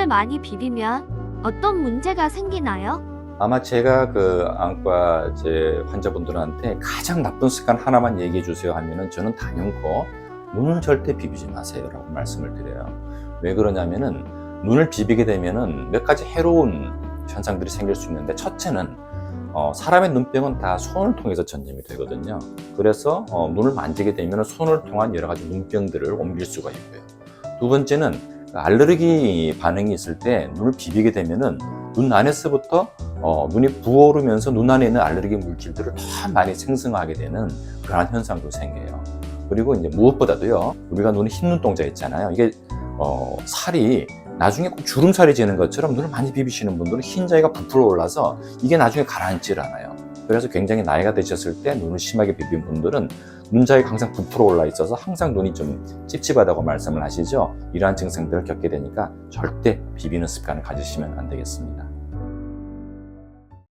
눈을 많이 비비면 어떤 문제가 생기나요? 아마 제가 그 안과 제 환자분들한테 가장 나쁜 습관 하나만 얘기해 주세요 하면은 저는 단연코 눈을 절대 비비지 마세요라고 말씀을 드려요. 왜 그러냐면은 눈을 비비게 되면은 몇 가지 해로운 현상들이 생길 수 있는데 첫째는 어, 사람의 눈병은 다 손을 통해서 전염이 되거든요. 그래서 어, 눈을 만지게 되면 손을 통한 여러 가지 눈병들을 옮길 수가 있고요. 두 번째는 알레르기 반응이 있을 때 눈을 비비게 되면은 눈 안에서부터 어, 눈이 부어오르면서 눈 안에 있는 알레르기 물질들을 더 많이 생성하게 되는 그러한 현상도 생겨요. 그리고 이제 무엇보다도요, 우리가 눈에 흰 눈동자 있잖아요. 이게 어, 살이 나중에 꼭 주름살이 지는 것처럼 눈을 많이 비비시는 분들은 흰자위가 부풀어 올라서 이게 나중에 가라앉질 않아요. 그래서 굉장히 나이가 드셨을 때 눈을 심하게 비빈 분들은 눈자위가 항상 부풀어 올라 있어서 항상 눈이 좀 찝찝하다고 말씀을 하시죠. 이러한 증상들을 겪게 되니까 절대 비비는 습관을 가지시면 안 되겠습니다.